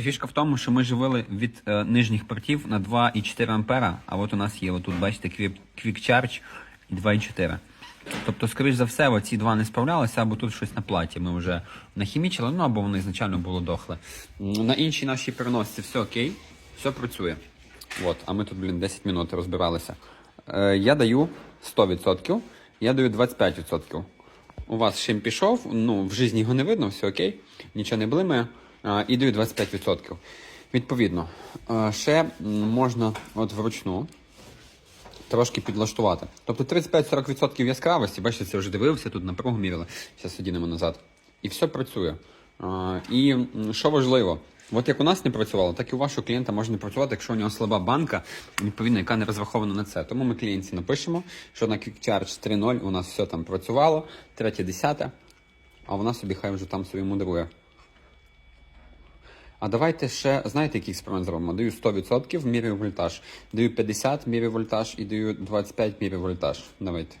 Фішка в тому, що ми живили від е, нижніх портів на 2,4 ампера, а от у нас є отут, бачите, Quick, Charge і 2,4. Тобто, скоріш за все, оці два не справлялися, або тут щось на платі ми вже нахімічили, ну або воно ізначально було дохле. На іншій нашій переносці все окей, все працює. От, а ми тут, блін, 10 минут розбиралися. Е, я даю 100%, я даю 25%. У вас шим пішов, ну, в житті його не видно, все окей, нічого не блимає, а, і даю 25%. Відповідно, ще можна от вручну трошки підлаштувати. Тобто 35-40% яскравості, бачите, це вже дивився, тут напругу міряли, зараз одінемо назад. І все працює. І що важливо, от як у нас не працювало, так і у вашого клієнта може не працювати, якщо у нього слаба банка, відповідно, яка не розрахована на це. Тому ми клієнтці напишемо, що на Quick Charge 3.0 у нас все там працювало, 3.10, а вона собі хай вже там собі мудрує. А давайте ще, знаєте, який експеримент зробимо? Даю 100%, міряю вольтаж. Даю 50, міряю вольтаж і даю 25, міряю вольтаж. Давайте.